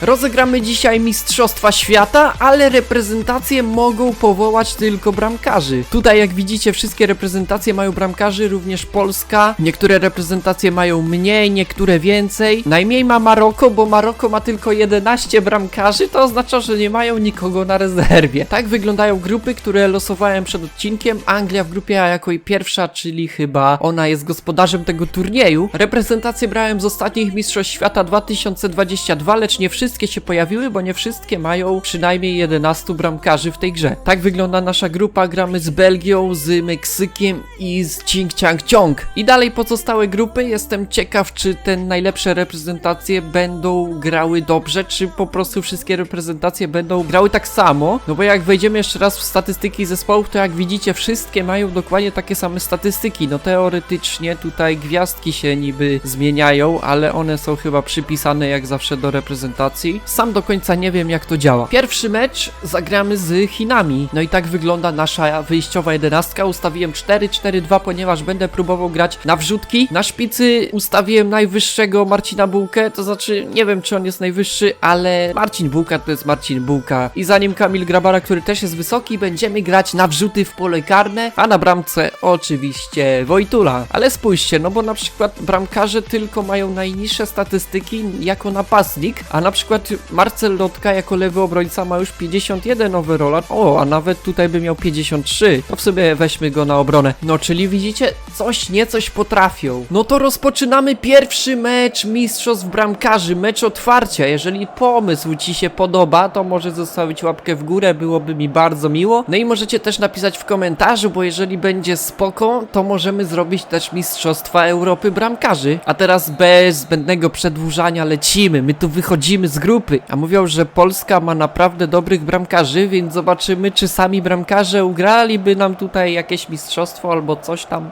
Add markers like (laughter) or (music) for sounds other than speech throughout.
Rozegramy dzisiaj Mistrzostwa Świata, ale reprezentacje mogą powołać tylko bramkarzy. Tutaj jak widzicie wszystkie reprezentacje mają bramkarzy, również Polska. Niektóre reprezentacje mają mniej, niektóre więcej. Najmniej ma Maroko, bo Maroko ma tylko 11 bramkarzy, to oznacza, że nie mają nikogo na rezerwie. Tak wyglądają grupy, które losowałem przed odcinkiem. Anglia w grupie A jako pierwsza, czyli chyba ona jest gospodarzem tego turnieju. Reprezentacje brałem z ostatnich Mistrzostw Świata 2022, lecz nie wszystkie się pojawiły, bo nie wszystkie mają przynajmniej 11 bramkarzy w tej grze. Tak wygląda nasza grupa, gramy z Belgią, z Meksykiem i z Ching Chang Chong. I dalej pozostałe grupy, jestem ciekaw, czy te najlepsze reprezentacje będą grały dobrze, czy po prostu wszystkie reprezentacje będą grały tak samo. No bo jak wejdziemy jeszcze raz w statystyki zespołów, to jak widzicie, wszystkie mają dokładnie takie same statystyki. No teoretycznie tutaj gwiazdki się niby zmieniają, ale one są chyba przypisane jak zawsze do reprezentacji. Sam do końca nie wiem jak to działa. Pierwszy mecz zagramy z Chinami. No i tak wygląda nasza wyjściowa jedenastka. Ustawiłem 4-4-2, ponieważ będę próbował grać na wrzutki. Na szpicy ustawiłem najwyższego Marcina Bułkę, to znaczy nie wiem czy on jest najwyższy, ale Marcin Bułka to jest Marcin Bułka. I za nim Kamil Grabara, który też jest wysoki, będziemy grać na wrzuty w pole karne, a na bramce oczywiście Wojtula. Ale spójrzcie, no bo na przykład bramkarze tylko mają najniższe statystyki jako napastnik, a na przykład Marcel Lotka jako lewy obrońca ma już 51 overalla. O, a nawet tutaj by miał 53. To w sobie weźmy go na obronę. No, czyli widzicie, coś niecoś potrafią. No to rozpoczynamy pierwszy mecz Mistrzostw Bramkarzy, mecz otwarcia. Jeżeli pomysł Ci się podoba, to może zostawić łapkę w górę, byłoby mi bardzo miło. No i możecie też napisać w komentarzu, bo jeżeli będzie spoko, to możemy zrobić też Mistrzostwa Europy Bramkarzy. A teraz bez zbędnego przedłużania lecimy, my tu wychodzimy z grupy. A mówią, że Polska ma naprawdę dobrych bramkarzy, więc zobaczymy, czy sami bramkarze ugraliby nam tutaj jakieś mistrzostwo albo coś tam.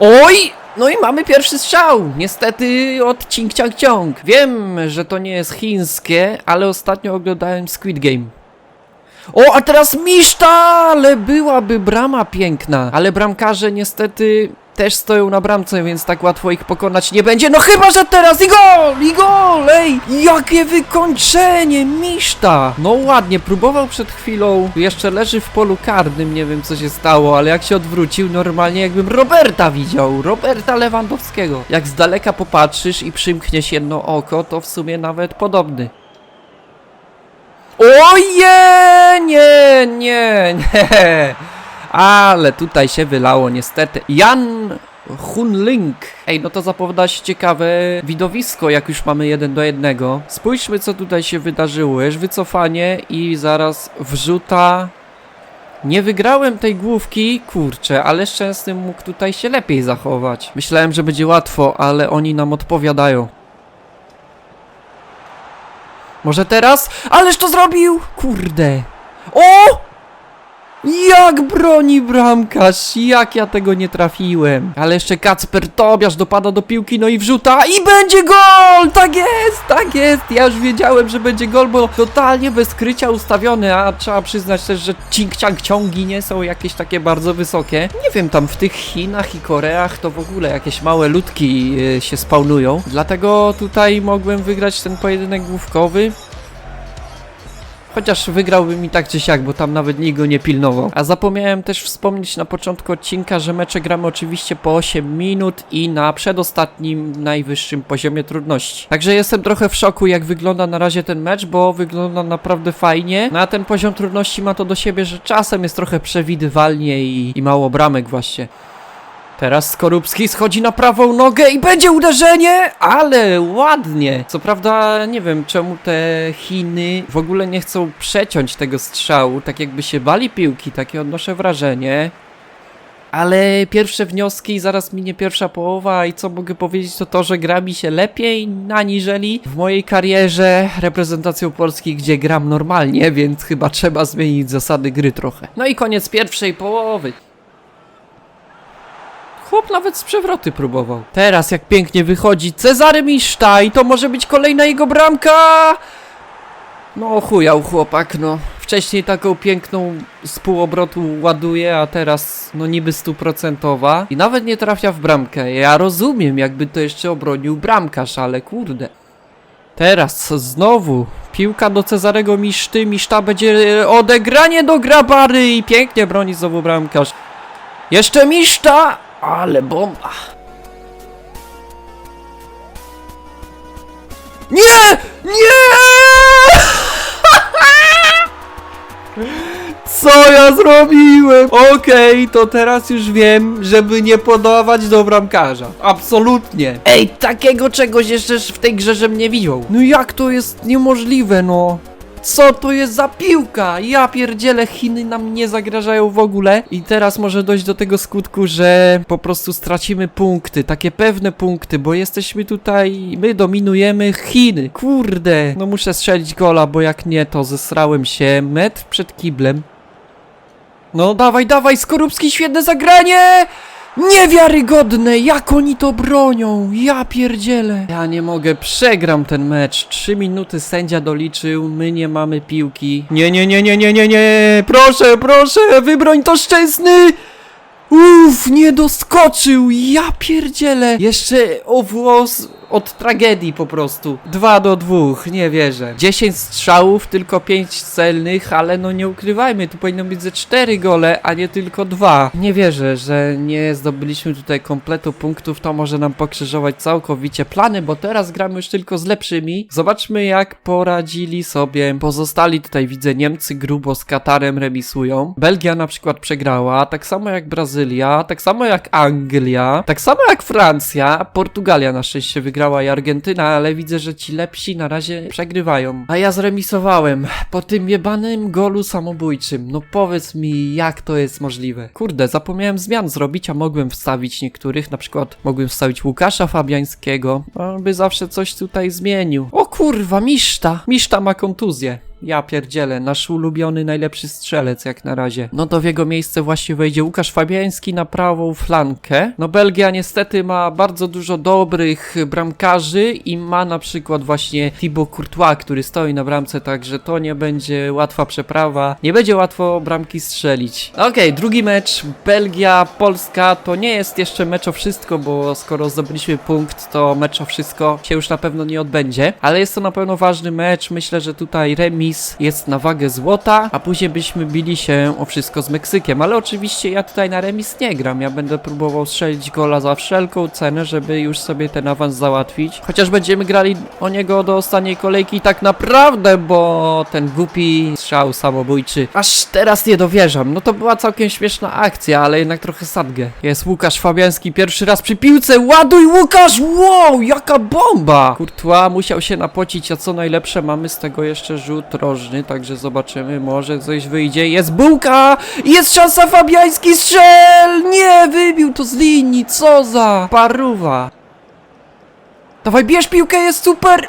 Oj! No i mamy pierwszy strzał! Niestety od Cing Ciong. Wiem, że to nie jest chińskie, ale ostatnio oglądałem Squid Game. O, a teraz Miszta! Ale byłaby brama piękna. Ale bramkarze niestety też stoją na bramce, więc tak łatwo ich pokonać nie będzie. No chyba, że teraz i gol! I gol! Ej! Jakie wykończenie! Miszta! No ładnie, próbował przed chwilą. Jeszcze leży w polu karnym, nie wiem co się stało, ale jak się odwrócił, normalnie jakbym Roberta widział. Roberta Lewandowskiego. Jak z daleka popatrzysz i przymkniesz jedno oko, to w sumie nawet podobny. Oje! Nie, nie, nie. Ale tutaj się wylało niestety. Jan Hunling. Ej, no to zapowiada się ciekawe widowisko, jak już mamy jeden do jednego. Spójrzmy, co tutaj się wydarzyło. Już wycofanie i zaraz wrzuta. Nie wygrałem tej główki, kurczę, ale Szczęsny mógł tutaj się lepiej zachować. Myślałem, że będzie łatwo, ale oni nam odpowiadają. Może teraz? Ależ to zrobił! Kurde. O! Jak broni bramkarz! Jak ja tego nie trafiłem! Ale jeszcze Kacper Tobiasz dopada do piłki, no i wrzuta i będzie gol! Tak jest, tak jest! Ja już wiedziałem, że będzie gol, bo totalnie bez krycia ustawiony, a trzeba przyznać też, że cink ciągi nie są jakieś takie bardzo wysokie. Nie wiem, tam w tych Chinach i Koreach to w ogóle jakieś małe ludki y, się spawnują. Dlatego tutaj mogłem wygrać ten pojedynek główkowy. Chociaż wygrałby mi tak czy siak, bo tam nawet nikt go nie pilnował. A zapomniałem też wspomnieć na początku odcinka, że mecze gramy oczywiście po 8 minut i na przedostatnim, najwyższym poziomie trudności. Także jestem trochę w szoku, jak wygląda na razie ten mecz, bo wygląda naprawdę fajnie. No a ten poziom trudności ma to do siebie, że czasem jest trochę przewidywalnie i, i mało bramek właśnie. Teraz Skorupski schodzi na prawą nogę i będzie uderzenie, ale ładnie. Co prawda nie wiem czemu te Chiny w ogóle nie chcą przeciąć tego strzału, tak jakby się bali piłki, takie odnoszę wrażenie. Ale pierwsze wnioski, zaraz minie pierwsza połowa i co mogę powiedzieć to to, że gra mi się lepiej aniżeli w mojej karierze reprezentacją Polski, gdzie gram normalnie, więc chyba trzeba zmienić zasady gry trochę. No i koniec pierwszej połowy. Chłop nawet z przewroty próbował. Teraz jak pięknie wychodzi Cezary Miszta i to może być kolejna jego bramka! No chujał chłopak, no. Wcześniej taką piękną z półobrotu ładuje, a teraz no niby stuprocentowa i nawet nie trafia w bramkę. Ja rozumiem, jakby to jeszcze obronił bramkarz, ale kurde. Teraz znowu piłka do Cezarego Miszty. Miszta będzie odegranie do Grabary i pięknie broni znowu bramkarz. Jeszcze Miszta, ale bomba. Nie! Nie! (laughs) Co ja zrobiłem? Okej, to teraz już wiem, żeby nie podawać do bramkarza. Absolutnie. Ej, takiego czegoś jeszcze w tej grze, żebym nie widział. No jak to jest niemożliwe, no? Co to jest za piłka? Ja pierdzielę, Chiny nam nie zagrażają w ogóle i teraz może dojść do tego skutku, że po prostu stracimy punkty, takie pewne punkty, bo jesteśmy tutaj, my dominujemy Chiny. Kurde, no muszę strzelić gola, bo jak nie, to zesrałem się metr przed kiblem. No dawaj, dawaj, Skorupski, świetne zagranie! Niewiarygodne, jak oni to bronią, ja pierdzielę. Ja nie mogę, przegram ten mecz. Trzy minuty sędzia doliczył, my nie mamy piłki. Nie, nie, nie, nie, nie, nie, nie, proszę, proszę, wybroń to szczęsny! Uff, nie doskoczył, ja pierdzielę. Jeszcze o włos od tragedii po prostu. Dwa do dwóch, nie wierzę. 10 strzałów, tylko 5 celnych, ale no nie ukrywajmy, tu powinno być ze 4 gole, a nie tylko dwa. Nie wierzę, że nie zdobyliśmy tutaj kompletu punktów, to może nam pokrzyżować całkowicie plany, bo teraz gramy już tylko z lepszymi. Zobaczmy jak poradzili sobie pozostali tutaj widzę Niemcy grubo z Katarem remisują. Belgia na przykład przegrała, tak samo jak Brazylia, tak samo jak Anglia, tak samo jak Francja, Portugalia na szczęście wygrała i Argentyna, ale widzę, że ci lepsi na razie przegrywają. A ja zremisowałem po tym jebanym golu samobójczym. No powiedz mi, jak to jest możliwe? Kurde, zapomniałem zmian zrobić, a mogłem wstawić niektórych, na przykład mogłem wstawić Łukasza Fabiańskiego, on by zawsze coś tutaj zmienił. O kurwa, Miszta! Miszta ma kontuzję. Ja pierdzielę, nasz ulubiony najlepszy strzelec jak na razie. No to w jego miejsce właśnie wejdzie Łukasz Fabiański na prawą flankę. No Belgia niestety ma bardzo dużo dobrych bramkarzy i ma na przykład właśnie Thibaut Courtois, który stoi na bramce, także to nie będzie łatwa przeprawa. Nie będzie łatwo bramki strzelić. Okej, drugi mecz Belgia, Polska to nie jest jeszcze mecz o wszystko, bo skoro zdobyliśmy punkt, to mecz o wszystko się już na pewno nie odbędzie, ale jest to na pewno ważny mecz. Myślę, że tutaj remis jest na wagę złota, a później byśmy bili się o wszystko z Meksykiem, ale oczywiście ja tutaj na remis nie gram. Ja będę próbował strzelić gola za wszelką cenę, żeby już sobie ten awans załatwić. Chociaż będziemy grali o niego do ostatniej kolejki tak naprawdę, bo ten głupi strzał samobójczy. Aż teraz nie dowierzam. No to była całkiem śmieszna akcja, ale jednak trochę sadgę. Jest Łukasz Fabiański pierwszy raz przy piłce. Ładuj Łukasz! Wow, jaka bomba! Courtois musiał się napocić, a co najlepsze mamy z tego jeszcze rzut rożny, także zobaczymy, może coś wyjdzie. Jest bułka! Jest szansa Fabiański strzel! Nie, wybił to z linii, co za paruwa! Dawaj, bierz piłkę, jest super!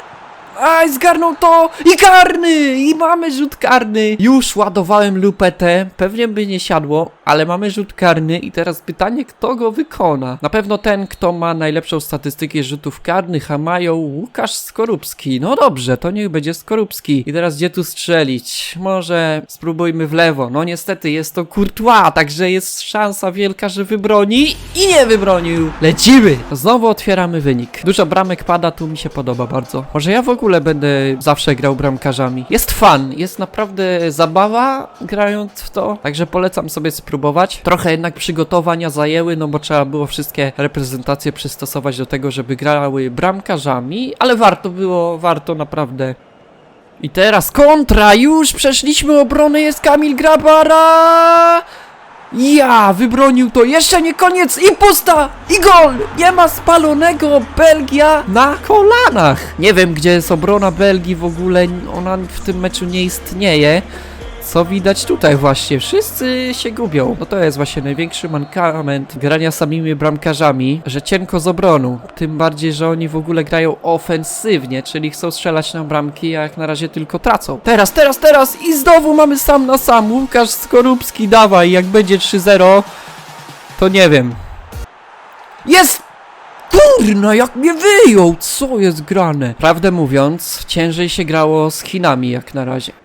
Aj, zgarnął to! I karny! I mamy rzut karny! Już ładowałem lupetę, pewnie by nie siadło, ale mamy rzut karny i teraz pytanie, kto go wykona? Na pewno ten, kto ma najlepszą statystykę rzutów karnych, a mają Łukasz Skorupski. No dobrze, to niech będzie Skorupski. I teraz gdzie tu strzelić? Może spróbujmy w lewo. No niestety jest to Courtois, także jest szansa wielka, że wybroni i nie wybronił. Lecimy! Znowu otwieramy wynik. Dużo bramek pada, tu mi się podoba bardzo. Może ja w ogóle będę zawsze grał bramkarzami. Jest fan, jest naprawdę zabawa grając w to, także polecam sobie spróbować. Trochę jednak przygotowania zajęły, no bo trzeba było wszystkie reprezentacje przystosować do tego, żeby grały bramkarzami, ale warto było, warto naprawdę. I teraz kontra, już przeszliśmy obronę, jest Kamil Grabara! Ja, wybronił to, jeszcze nie koniec i pusta, i gol! Nie ma spalonego, Belgia na kolanach! Nie wiem, gdzie jest obrona Belgii w ogóle, ona w tym meczu nie istnieje. Co widać tutaj właśnie, wszyscy się gubią. No to jest właśnie największy mankament grania samymi bramkarzami, że cienko z obroną. Tym bardziej, że oni w ogóle grają ofensywnie, czyli chcą strzelać na bramki, a jak na razie tylko tracą. Teraz, teraz, teraz i znowu mamy sam na sam. Łukasz Skorupski, dawaj, jak będzie 3-0, to nie wiem. Jest! Kurna, jak mnie wyjął! Co jest grane? Prawdę mówiąc, ciężej się grało z Chinami jak na razie.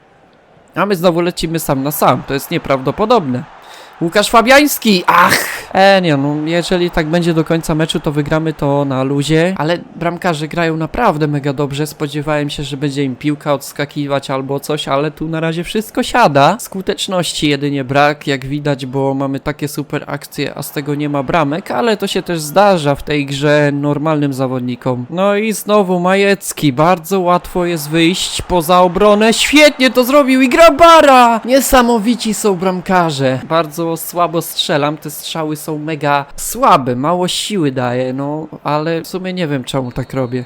A my znowu lecimy sam na sam, to jest nieprawdopodobne. Łukasz Fabiański! Ach! E, nie, no, jeżeli tak będzie do końca meczu, to wygramy to na luzie, ale bramkarze grają naprawdę mega dobrze. Spodziewałem się, że będzie im piłka odskakiwać albo coś, ale tu na razie wszystko siada. Skuteczności jedynie brak, jak widać, bo mamy takie super akcje, a z tego nie ma bramek, ale to się też zdarza w tej grze normalnym zawodnikom. No i znowu Majecki, bardzo łatwo jest wyjść poza obronę. Świetnie to zrobił i Grabara! Niesamowici są bramkarze. Bardzo słabo strzelam, te strzały są mega słabe, mało siły daje, no ale w sumie nie wiem czemu tak robię.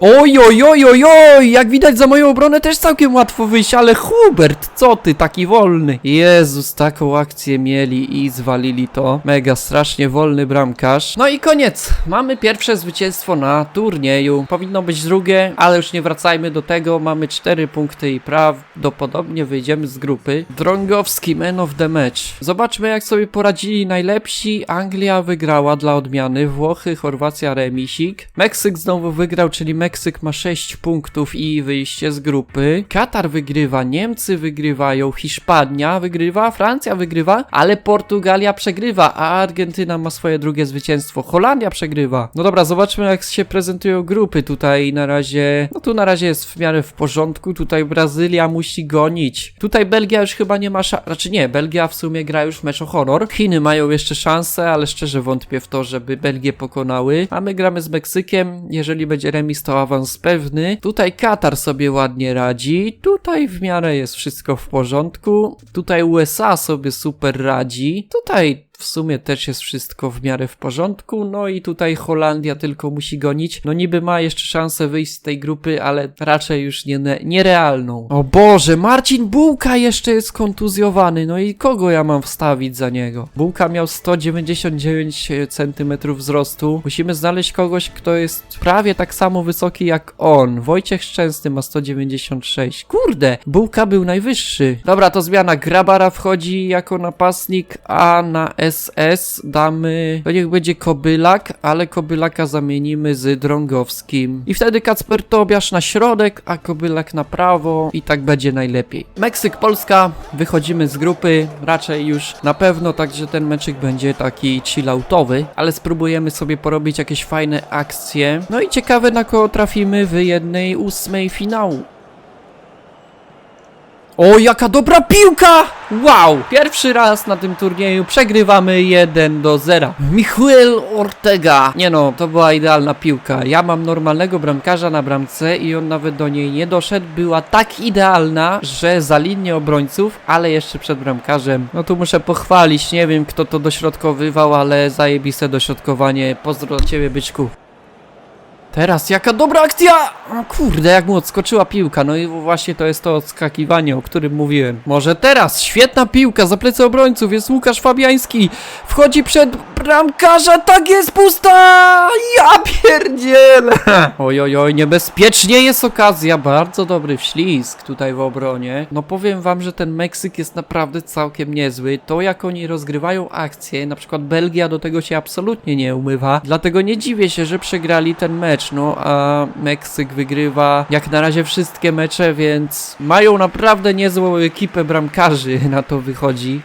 Oj, oj, oj, oj, oj, jak widać za moją obronę też całkiem łatwo wyjść, ale Hubert, co ty, taki wolny? Jezus, taką akcję mieli i zwalili to. Mega, strasznie wolny bramkarz. No i koniec, mamy pierwsze zwycięstwo na turnieju. Powinno być drugie, ale już nie wracajmy do tego, mamy cztery punkty i prawdopodobnie wyjdziemy z grupy. Drągowski, man of the match. Zobaczmy jak sobie poradzili najlepsi. Anglia wygrała dla odmiany, Włochy, Chorwacja, remisik. Meksyk znowu wygrał, czyli Meksyk ma 6 punktów i wyjście z grupy. Katar wygrywa, Niemcy wygrywają, Hiszpania wygrywa, Francja wygrywa, ale Portugalia przegrywa, a Argentyna ma swoje drugie zwycięstwo. Holandia przegrywa. No dobra, zobaczmy jak się prezentują grupy. Tutaj na razie, no tu na razie jest w miarę w porządku. Tutaj Brazylia musi gonić. Tutaj Belgia już chyba nie ma szans, znaczy nie, Belgia w sumie gra już w mecz o honor. Chiny mają jeszcze szansę, ale szczerze wątpię w to, żeby Belgię pokonały. A my gramy z Meksykiem. Jeżeli będzie remis, to awans pewny. Tutaj Katar sobie ładnie radzi. Tutaj w miarę jest wszystko w porządku. Tutaj USA sobie super radzi. Tutaj w sumie też jest wszystko w miarę w porządku. No i tutaj Holandia tylko musi gonić. No niby ma jeszcze szansę wyjść z tej grupy, ale raczej już nie, nierealną. O Boże, Marcin Bułka jeszcze jest kontuzjowany. No i kogo ja mam wstawić za niego? Bułka miał 199 cm wzrostu. Musimy znaleźć kogoś, kto jest prawie tak samo wysoki jak on. Wojciech Szczęsny ma 196. Kurde, Bułka był najwyższy. Dobra, to zmiana. Grabara wchodzi jako napastnik, a na SS damy, to niech będzie Kobylak, ale Kobylaka zamienimy z Drągowskim. I wtedy Kacper Tobiasz na środek, a Kobylak na prawo i tak będzie najlepiej. Meksyk, Polska, wychodzimy z grupy, raczej już na pewno, także ten meczyk będzie taki chilloutowy, ale spróbujemy sobie porobić jakieś fajne akcje. No i ciekawe na kogo trafimy w jednej ósmej finału. O, jaka dobra piłka! Wow! Pierwszy raz na tym turnieju przegrywamy 1 do 0. Michuel Ortega. Nie no, to była idealna piłka. Ja mam normalnego bramkarza na bramce i on nawet do niej nie doszedł. Była tak idealna, że za linię obrońców, ale jeszcze przed bramkarzem. No tu muszę pochwalić, nie wiem kto to dośrodkowywał, ale zajebiste dośrodkowanie. Pozdro ciebie, byczku. Teraz jaka dobra akcja! O kurde, jak mu odskoczyła piłka. No i właśnie to jest to odskakiwanie, o którym mówiłem. Może teraz, świetna piłka za plecy obrońców, jest Łukasz Fabiański. Wchodzi przed bramkarza, tak jest pusta! Ja pierdzielę! (laughs) Oj, oj, oj, niebezpiecznie jest okazja. Bardzo dobry wślizg tutaj w obronie. No powiem wam, że ten Meksyk jest naprawdę całkiem niezły. To jak oni rozgrywają akcje, na przykład Belgia do tego się absolutnie nie umywa. Dlatego nie dziwię się, że przegrali ten mecz. No a Meksyk wygrywa jak na razie wszystkie mecze, więc mają naprawdę niezłą ekipę bramkarzy, na to wychodzi.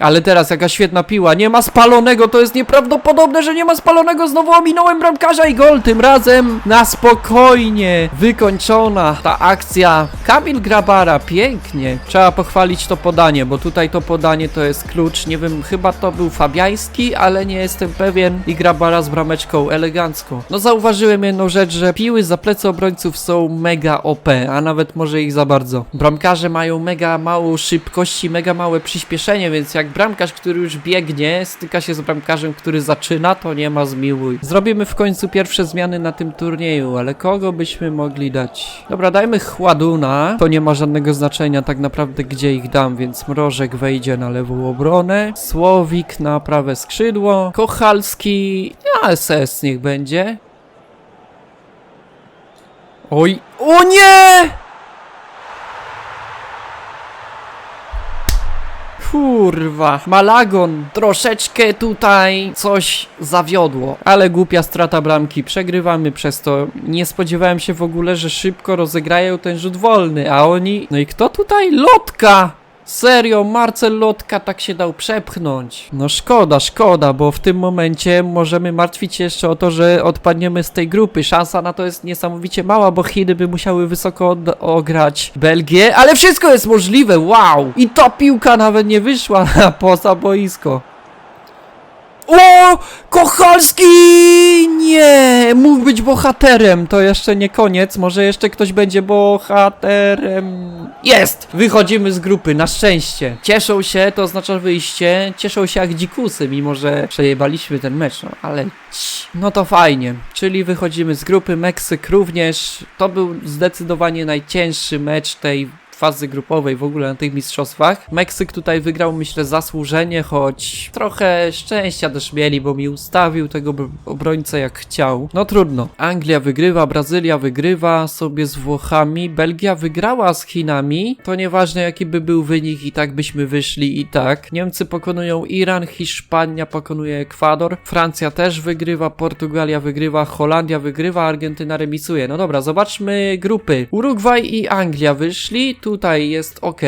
Ale teraz jaka świetna piła, nie ma spalonego, to jest nieprawdopodobne, że nie ma spalonego, znowu ominąłem bramkarza i gol, tym razem na spokojnie, wykończona ta akcja. Kamil Grabara, pięknie, trzeba pochwalić to podanie, bo tutaj to podanie to jest klucz, nie wiem, chyba to był Fabiański, ale nie jestem pewien i Grabara z brameczką, elegancko. No zauważyłem jedną rzecz, że piły za plecy obrońców są mega OP, a nawet może ich za bardzo. Bramkarze mają mega małą szybkość i mega małe przyspieszenie, więc jak bramkarz, który już biegnie, styka się z bramkarzem, który zaczyna, to nie ma zmiłuj. Zrobimy w końcu pierwsze zmiany na tym turnieju, ale kogo byśmy mogli dać? Dobra, dajmy Chładuna. To nie ma żadnego znaczenia tak naprawdę, gdzie ich dam, więc Mrożek wejdzie na lewą obronę, Słowik na prawe skrzydło, Kochalski, a SS niech będzie. Oj, o nie! Kurwa, Malagon troszeczkę tutaj coś zawiodło, ale głupia strata bramki, przegrywamy przez to. Nie spodziewałem się w ogóle, że szybko rozegrają ten rzut wolny, a oni... No i kto tutaj? Lotka! Serio, Marcel Lotka tak się dał przepchnąć. No szkoda, szkoda, bo w tym momencie możemy martwić się jeszcze o to, że odpadniemy z tej grupy. Szansa na to jest niesamowicie mała, bo Chiny by musiały wysoko ograć Belgię, ale wszystko jest możliwe, wow! I ta piłka nawet nie wyszła (laughs) poza boisko. O! Kochalski! Nie! Mógł być bohaterem. To jeszcze nie koniec. Może jeszcze ktoś będzie bohaterem. Jest! Wychodzimy z grupy, na szczęście. Cieszą się, to oznacza wyjście. Cieszą się jak dzikusy, mimo że przejebaliśmy ten mecz. No ale. No to fajnie. Czyli wychodzimy z grupy. Meksyk również. To był zdecydowanie najcięższy mecz tej fazy grupowej w ogóle na tych mistrzostwach. Meksyk tutaj wygrał, myślę, zasłużenie, choć trochę szczęścia też mieli, bo mi ustawił tego br- obrońcę jak chciał. No trudno. Anglia wygrywa, Brazylia wygrywa sobie z Włochami, Belgia wygrała z Chinami. To nieważne jaki by był wynik, i tak byśmy wyszli i tak. Niemcy pokonują Iran, Hiszpania pokonuje Ekwador, Francja też wygrywa, Portugalia wygrywa, Holandia wygrywa, Argentyna remisuje. No dobra, zobaczmy grupy. Urugwaj i Anglia wyszli, tutaj jest ok.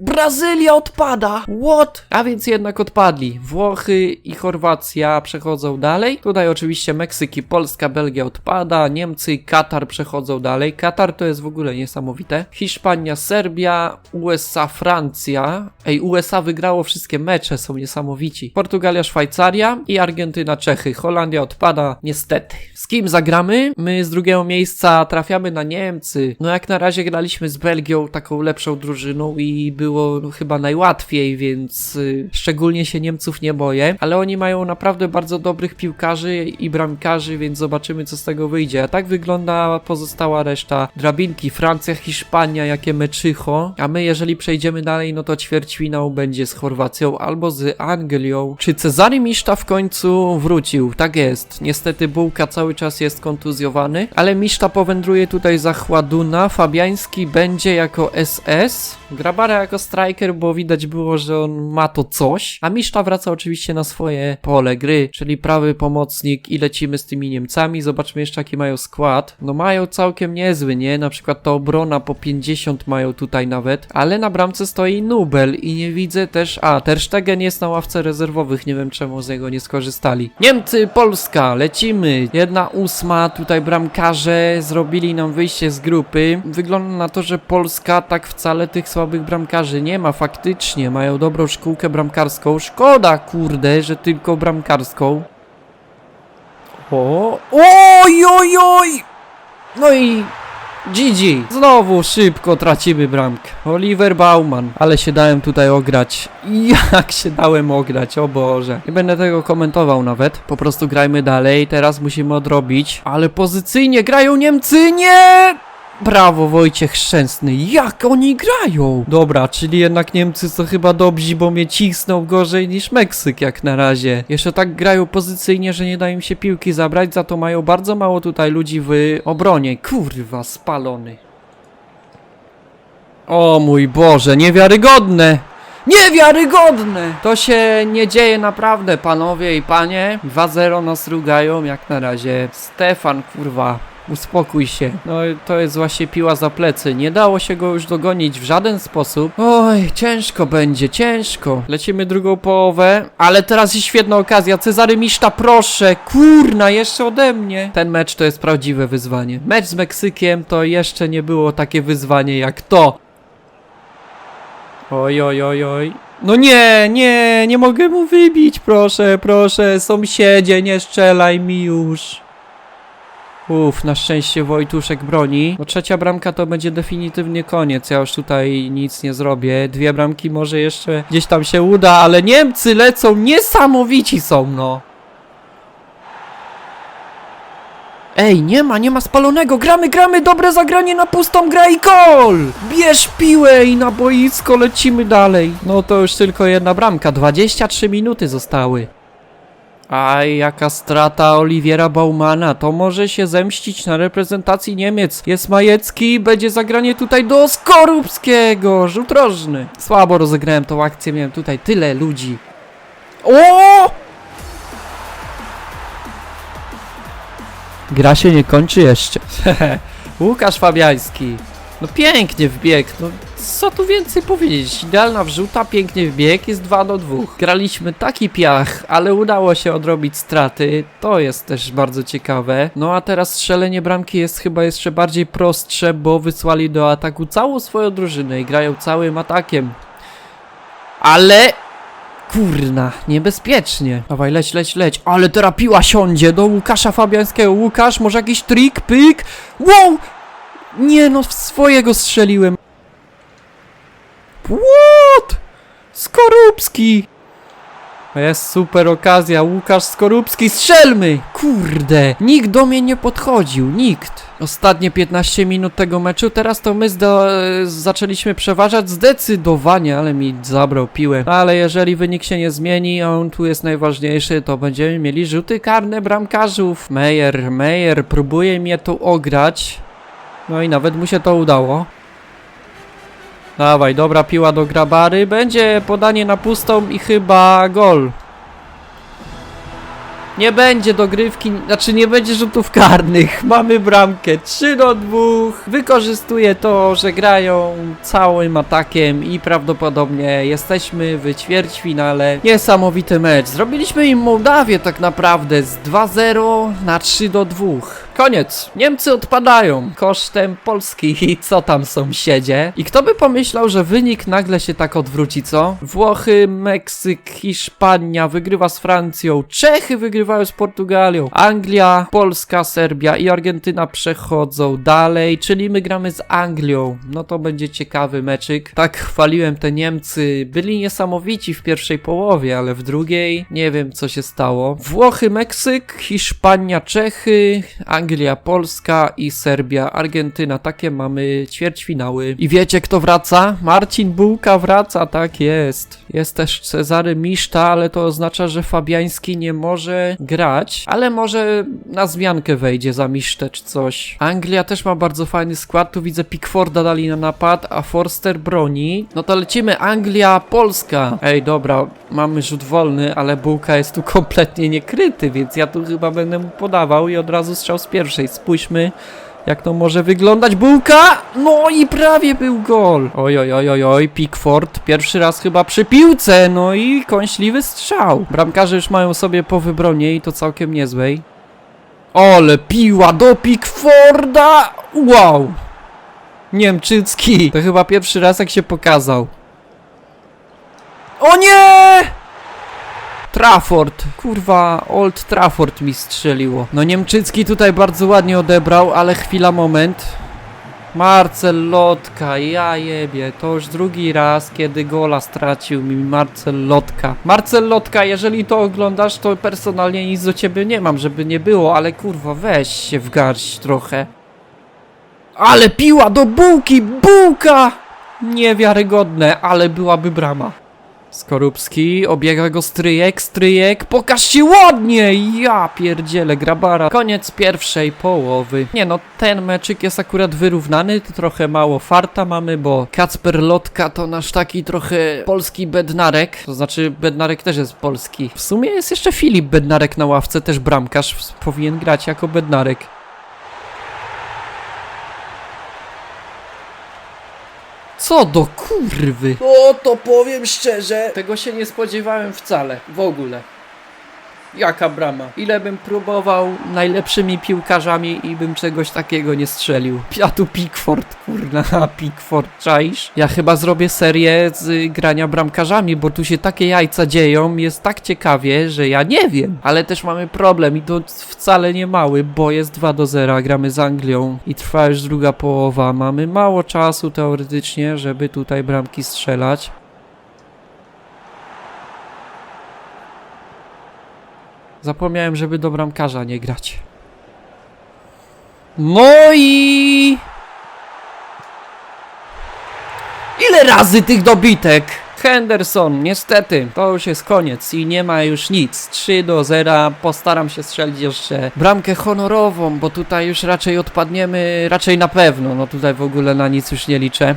Brazylia odpada! What? A więc jednak odpadli. Włochy i Chorwacja przechodzą dalej. Tutaj oczywiście Meksyk i Polska, Belgia odpada, Niemcy i Katar przechodzą dalej. Katar to jest w ogóle niesamowite. Hiszpania, Serbia, USA, Francja. Ej, USA wygrało wszystkie mecze, są niesamowici. Portugalia, Szwajcaria i Argentyna, Czechy. Holandia odpada, niestety. Z kim zagramy? My z drugiego miejsca trafiamy na Niemcy. No jak na razie graliśmy z Belgią, taką lepszą drużyną i było chyba najłatwiej, więc y, szczególnie się Niemców nie boję. Ale oni mają naprawdę bardzo dobrych piłkarzy i bramkarzy, więc zobaczymy co z tego wyjdzie. A tak wygląda pozostała reszta drabinki. Francja, Hiszpania, jakie meczycho. A my jeżeli przejdziemy dalej, no to ćwierćfinał będzie z Chorwacją albo z Anglią. Czy Cezary Miszta w końcu wrócił? Tak jest. Niestety Bułka cały czas jest kontuzjowany, ale Miszta powędruje tutaj za Chładuna. Fabiański będzie jako SS. Grabara jako striker, bo widać było, że on ma to coś. A Miszta wraca oczywiście na swoje pole gry, czyli prawy pomocnik i lecimy z tymi Niemcami. Zobaczmy jeszcze jaki mają skład. No mają całkiem niezły, nie? Na przykład ta obrona po 50 mają tutaj nawet, ale na bramce stoi Nubel i nie widzę też... A, Ter Stegen jest na ławce rezerwowych, nie wiem czemu z niego nie skorzystali. Niemcy, Polska, lecimy. Jedna ósma, tutaj bramkarze zrobili nam wyjście z grupy. Wygląda na to, że Polska tak wcale tych słabych bramkarzy nie ma, faktycznie. Mają dobrą szkółkę bramkarską. Szkoda, kurde, że tylko bramkarską. O, oj, oj, oj! No i GG. Znowu szybko tracimy bramkę. Oliver Bauman. Ale się dałem tutaj ograć. (laughs) Jak się dałem ograć, o Boże. Nie będę tego komentował nawet. Po prostu grajmy dalej. Teraz musimy odrobić. Ale pozycyjnie grają Niemcy. Nie! Brawo Wojciech Szczęsny, jak oni grają! Dobra, czyli jednak Niemcy to chyba dobrzy, bo mnie cisną gorzej niż Meksyk jak na razie. Jeszcze tak grają pozycyjnie, że nie dają im się piłki zabrać, za to mają bardzo mało tutaj ludzi w obronie. Kurwa, spalony. O mój Boże, niewiarygodne! Niewiarygodne! To się nie dzieje naprawdę, panowie i panie. 2-0 nas rugają, jak na razie. Stefan, kurwa, uspokój się. No to jest właśnie piła za plecy. Nie dało się go już dogonić w żaden sposób. Oj, ciężko będzie, ciężko. Lecimy drugą połowę, ale teraz jest świetna okazja. Cezary Miszta, proszę, kurna, jeszcze ode mnie. Ten mecz to jest prawdziwe wyzwanie. Mecz z Meksykiem to jeszcze nie było takie wyzwanie jak to. Oj, oj, oj, oj. No nie, nie, nie mogę mu wybić, proszę, proszę, sąsiedzie, nie strzelaj mi już. Uff, na szczęście Wojtuszek broni. No trzecia bramka to będzie definitywnie koniec, ja już tutaj nic nie zrobię. Dwie bramki może jeszcze gdzieś tam się uda, ale Niemcy lecą, niesamowici są, no. Ej, nie ma, nie ma spalonego, gramy, gramy, dobre zagranie na pustą grę i gol! Bierz piłę i na boisko lecimy dalej. No to już tylko jedna bramka, 23 minuty zostały. Aj, jaka strata Oliwiera Baumana, to może się zemścić na reprezentacji Niemiec. Jest Majecki, będzie zagranie tutaj do Skorupskiego, rzut rożny. Słabo rozegrałem tą akcję, miałem tutaj tyle ludzi. O! Gra się nie kończy jeszcze. (laughs) Łukasz Fabiański. No pięknie wbiegł, no co tu więcej powiedzieć? Idealna wrzuta, pięknie wbieg, jest 2 do 2. Graliśmy taki piach, ale udało się odrobić straty. To jest też bardzo ciekawe. No a teraz strzelenie bramki jest chyba jeszcze bardziej prostsze, bo wysłali do ataku całą swoją drużynę i grają całym atakiem. Ale Kurna, niebezpiecznie. Dawaj, leć, leć, leć. Ale teraz piła siądzie do Łukasza Fabiańskiego. Łukasz, może jakiś trik, pyk? Wow! Nie no, w swojego strzeliłem. What? Skorupski! Jest super okazja, Łukasz Skorupski, strzelmy! Kurde, nikt do mnie nie podchodził, nikt. Ostatnie 15 minut tego meczu, teraz to my zaczęliśmy przeważać zdecydowanie, ale mi zabrał piłę. Ale jeżeli wynik się nie zmieni, a on tu jest najważniejszy, to będziemy mieli rzuty karne bramkarzów. Meyer, Meyer próbuje mnie tu ograć. No i nawet mu się to udało. Dawaj, dobra piła do grabary. Będzie podanie na pustą i chyba gol. Nie będzie dogrywki, znaczy nie będzie rzutów karnych. (laughs) Mamy bramkę 3 do 2. Wykorzystuję to, że grają całym atakiem i prawdopodobnie jesteśmy w ćwierćfinale. Niesamowity mecz. Zrobiliśmy im Mołdawię tak naprawdę z 2-0 na 3 do 2. Koniec. Niemcy odpadają kosztem Polski (laughs) i co tam sąsiedzie. I kto by pomyślał, że wynik nagle się tak odwróci, co? Włochy, Meksyk, Hiszpania wygrywa z Francją, Czechy wygrywają z Portugalią, Anglia, Polska, Serbia i Argentyna przechodzą dalej, czyli my gramy z Anglią. No to będzie ciekawy meczyk. Tak chwaliłem te Niemcy, byli niesamowici w pierwszej połowie, ale w drugiej nie wiem co się stało. Włochy, Meksyk, Hiszpania, Czechy, Anglia, Polska i Serbia, Argentyna. Takie mamy ćwierćfinały. I wiecie kto wraca? Marcin Bułka wraca, tak jest. Jest też Cezary Miszta, ale to oznacza, że Fabiański nie może grać, ale może na zmiankę wejdzie za Misztę czy coś. Anglia też ma bardzo fajny skład, tu widzę Pickforda dali na napad, a Forster broni. No to lecimy Anglia, Polska. Ej, dobra, mamy rzut wolny, ale Bułka jest tu (laughs) kompletnie niekryty, więc ja tu chyba będę mu podawał i od razu strzał z pierwszej. Spójrzmy. Jak to może wyglądać? Bułka! No i prawie był gol. Oj, oj, oj, oj, oj, Pickford. Pierwszy raz chyba przy piłce. No i kąśliwy strzał. Bramkarze już mają sobie po wybronie i to całkiem niezłej. Ole, piła do Pickforda! Wow! Niemczycki. To chyba pierwszy raz jak się pokazał. O nie! Trafford. Kurwa, Old Trafford mi strzeliło. No Niemczycki tutaj bardzo ładnie odebrał, ale chwila, moment. Marcel Lotka, ja jebie, to już drugi raz, kiedy gola stracił mi Marcel Lotka. Marcel Lotka, jeżeli to oglądasz, to personalnie nic do ciebie nie mam, żeby nie było, ale kurwa, weź się w garść trochę. Ale piła do bułki, bułka! Niewiarygodne, ale byłaby brama. Skorupski, obiega go stryjek, stryjek, pokaż się ładnie! Ja pierdzielę, grabara. Koniec pierwszej połowy. Nie no, ten meczyk jest akurat wyrównany, trochę mało farta mamy, bo Kacper Lotka to nasz taki trochę polski bednarek, to znaczy bednarek też jest polski. W sumie jest jeszcze Filip Bednarek na ławce, też bramkarz, powinien grać jako bednarek. Co do kurwy? No to powiem szczerze, Tego się nie spodziewałem wcale, w ogóle. Jaka brama? Ile bym próbował najlepszymi piłkarzami i bym czegoś takiego nie strzelił. Ja tu Pickford, kurna, (laughs) Pickford, czaisz? Ja chyba zrobię serię z grania bramkarzami, bo tu się takie jajca dzieją, jest tak ciekawie, że ja nie wiem. Ale też mamy problem i to wcale nie mały, bo jest 2 do 0, a gramy z Anglią i trwa już druga połowa. Mamy mało czasu teoretycznie, żeby tutaj bramki strzelać. Zapomniałem, żeby do bramkarza nie grać. No i... Ile razy tych dobitek? Henderson, niestety, to już jest koniec i nie ma już nic. 3 do 0, postaram się strzelić jeszcze bramkę honorową, bo tutaj już raczej odpadniemy, raczej na pewno, no tutaj w ogóle na nic już nie liczę.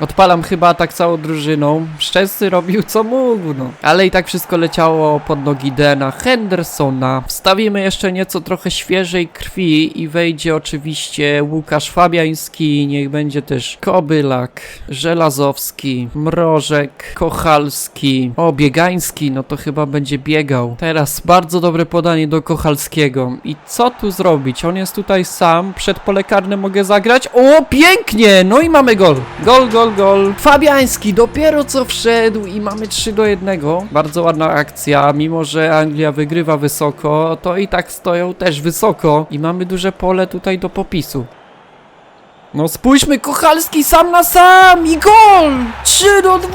Odpalam chyba tak całą drużyną. Szczęsny robił co mógł, no. Ale i tak wszystko leciało pod nogi Dena Hendersona. Wstawimy jeszcze nieco trochę świeżej krwi i wejdzie oczywiście Łukasz Fabiański, niech będzie też Kobylak, Żelazowski, Mrożek, Kochalski, o Biegański, no to chyba będzie biegał. Teraz bardzo dobre podanie do Kochalskiego. I co tu zrobić? On jest tutaj sam, przed pole karne mogę zagrać. O, pięknie! No i mamy gol. Gol, gol, gol. Fabiański dopiero co wszedł i mamy 3 do 1. Bardzo ładna akcja, mimo że Anglia wygrywa wysoko, to i tak stoją też wysoko i mamy duże pole tutaj do popisu. No spójrzmy, Kochalski sam na sam i gol! 3 do 2!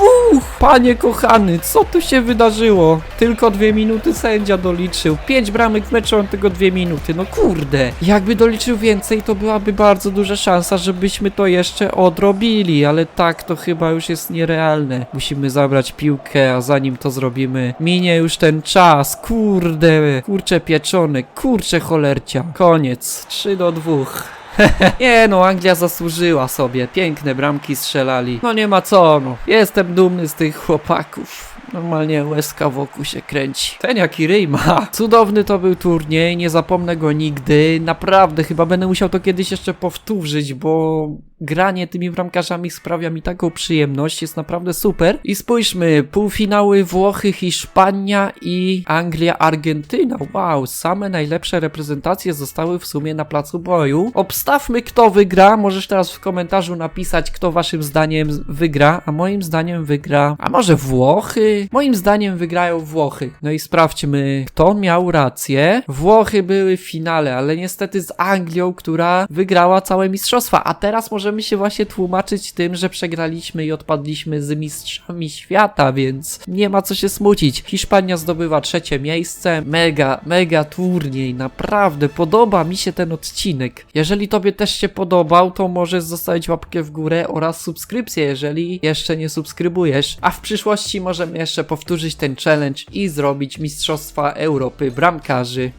Panie kochany, co tu się wydarzyło? Tylko dwie minuty sędzia doliczył. Pięć bramek w meczu, on tylko dwie minuty. No kurde. Jakby doliczył więcej, to byłaby bardzo duża szansa, żebyśmy to jeszcze odrobili, ale tak to chyba już jest nierealne. Musimy zabrać piłkę, a zanim to zrobimy, minie już ten czas. Kurde. Kurcze pieczone, kurcze cholercia. Koniec. 3 do 2. (laughs) Nie no, Anglia zasłużyła sobie. Piękne bramki strzelali. No nie ma co, no. Jestem dumny z tych chłopaków. Normalnie łezka wokół się kręci. Ten jaki ryj ma. (laughs) Cudowny to był turniej, nie zapomnę go nigdy. Naprawdę, chyba będę musiał to kiedyś jeszcze powtórzyć, bo granie tymi bramkarzami sprawia mi taką przyjemność, jest naprawdę super. I spójrzmy, półfinały Włochy, Hiszpania i Anglia, Argentyna. Wow, same najlepsze reprezentacje zostały w sumie na placu boju. Obstawmy kto wygra, możesz teraz w komentarzu napisać kto waszym zdaniem wygra, a moim zdaniem wygra, a może Włochy? Moim zdaniem wygrają Włochy. No i sprawdźmy, kto miał rację. Włochy były w finale, ale niestety z Anglią, która wygrała całe mistrzostwa, a teraz możemy się właśnie tłumaczyć tym, że przegraliśmy i odpadliśmy z mistrzami świata, więc nie ma co się smucić. Hiszpania zdobywa trzecie miejsce. Mega, mega turniej, naprawdę podoba mi się ten odcinek. Jeżeli tobie też się podobał, to możesz zostawić łapkę w górę oraz subskrypcję, jeżeli jeszcze nie subskrybujesz. A w przyszłości możemy jeszcze powtórzyć ten challenge i zrobić Mistrzostwa Europy Bramkarzy.